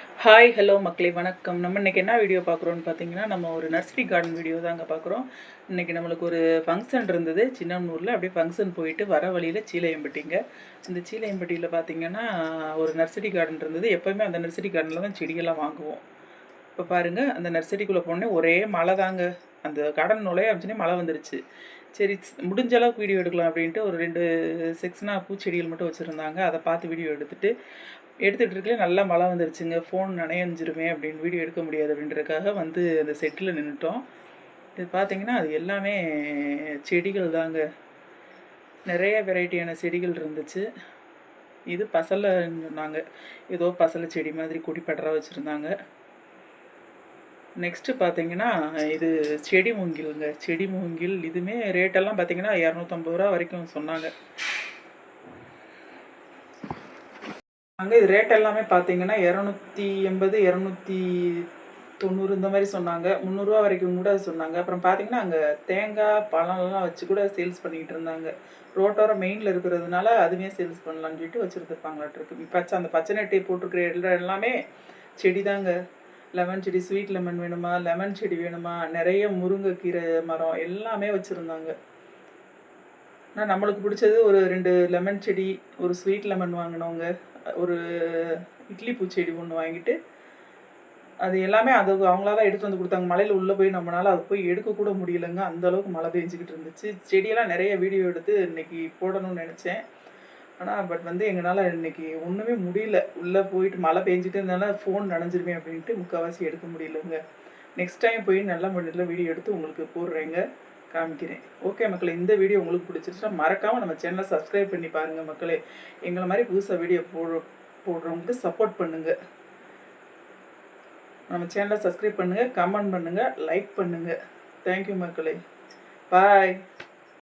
Hi hello மக்களே வணக்கம். நம்ம இன்றைக்கி என்ன வீடியோ பார்க்குறோன்னு பார்த்தீங்கன்னா நம்ம ஒரு நர்சரி கார்டன் வீடியோ தாங்க பார்க்குறோம். இன்றைக்கி நம்மளுக்கு ஒரு ஃபங்க்ஷன் இருந்தது. சின்னம்னூரில் அப்படியே ஃபங்க்ஷன் போயிட்டு வர வழியில் சீலையம்பட்டிங்க அந்த சீலையம்பட்டியில் பார்த்தீங்கன்னா ஒரு நர்சரி கார்டன் இருந்தது. எப்போவுமே அந்த நர்சரி கார்டனில் தான் செடியெல்லாம் வாங்குவோம். இப்போ பாருங்கள் அந்த நர்சரிக்குள்ளே போனோடனே ஒரே மழை தாங்க அந்த கார்டன் நுழைய ஆரம்பிச்சுனே மழை வந்துருச்சு. சரி முடிஞ்ச அளவுக்கு வீடியோ எடுக்கலாம் அப்படின்ட்டு ஒரு ரெண்டு செக்ஷனாக பூச்செடிகள் மட்டும் வச்சுருந்தாங்க. அதை பார்த்து வீடியோ எடுத்துட்டு எடுத்துகிட்டு இருக்கல நல்லா மழை வந்துருச்சுங்க ஃபோன் நனையஞ்சிருமே அப்படின்னு வீடியோ எடுக்க முடியாது அப்படின்றதுக்காக வந்து அந்த செட்டில் நின்றுட்டோம் இது பார்த்தீங்கன்னா அது எல்லாமே செடிகள் தாங்க. நிறைய வெரைட்டியான செடிகள் இருந்துச்சு. இது பசலை சொன்னாங்க. ஏதோ பசலை செடி மாதிரி கொடி வச்சுருந்தாங்க. நெக்ஸ்ட்டு பார்த்தீங்கன்னா இது செடி மூங்கிலுங்க. செடி மூங்கில் இதுவுமே ரேட்டெல்லாம் பார்த்தீங்கன்னா இரநூத்தம்பது ரூபா வரைக்கும் சொன்னாங்க. அங்கே இது ரேட் எல்லாமே பார்த்தீங்கன்னா இரநூத்தி எண்பது இரநூத்தி தொண்ணூறு இந்த மாதிரி சொன்னாங்க. முந்நூறுரூவா வரைக்கும் கூட சொன்னாங்க. அப்புறம் பார்த்தீங்கன்னா அங்கே தேங்காய் பழம்லாம் வச்சு கூட சேல்ஸ் பண்ணிக்கிட்டு இருந்தாங்க. ரோட்டோர மெயினில் இருக்கிறதுனால அதுவே சேல்ஸ் பண்ணலான்னு சொல்லிட்டு வச்சுருந்துருப்பாங்களாட்டிருக்கு பச்சை அந்த பச்சை நெட்டை போட்டிருக்கிற எல்லாமே செடி தாங்க லெமன் செடி ஸ்வீட் லெமன் வேணுமா லெமன் செடி வேணுமா நிறைய முருங்கைக்கீரை மரம் எல்லாமே வச்சுருந்தாங்க. ஆனால் நம்மளுக்கு பிடிச்சது ஒரு ரெண்டு லெமன் செடி ஒரு ஸ்வீட் லெமன் வாங்கினவங்க ஒரு இட்லி பூச்செடி ஒன்று வாங்கிட்டு அது எல்லாமே அது அவங்களா தான் எடுத்து வந்து கொடுத்தாங்க. மலையில் உள்ளே போய் நம்மளால் அது போய் எடுக்கக்கூட முடியலைங்க முடியலங்க. அந்த அளவுக்கு மழை பெஞ்சிக்கிட்டு இருந்துச்சு. செடியெல்லாம் நிறைய வீடியோ எடுத்து இன்னைக்கு போடணும்னு நினச்சேன். ஆனால் பட் வந்து எங்களால் இன்னைக்கு ஒன்றுமே முடியல. உள்ளே போயிட்டு மழை பெஞ்சிட்டு இருந்தாலும் ஃபோன் நனைஞ்சிருமே அப்படின்ட்டு முக்கால்வாசி எடுக்க முடியலங்க. நெக்ஸ்ட் டைம் போய் நல்ல மண்ணில் வீடியோ எடுத்து உங்களுக்கு போடுறேங்க காமிக்கிறேன். ஓகே மக்களே இந்த வீடியோ உங்களுக்கு பிடிச்சிருச்சுன்னா மறக்காமல் நம்ம சேனலை சப்ஸ்கிரைப் பண்ணி பாருங்கள் மக்களே. எங்களை மாதிரி புதுசாக வீடியோ போடுற போடுறவங்களுக்கு சப்போர்ட் பண்ணுங்கள் நம்ம சேனலை சப்ஸ்கிரைப் பண்ணுங்கள் கமெண்ட் பண்ணுங்கள் லைக் பண்ணுங்கள் தேங்க்யூ மக்களே. பாய்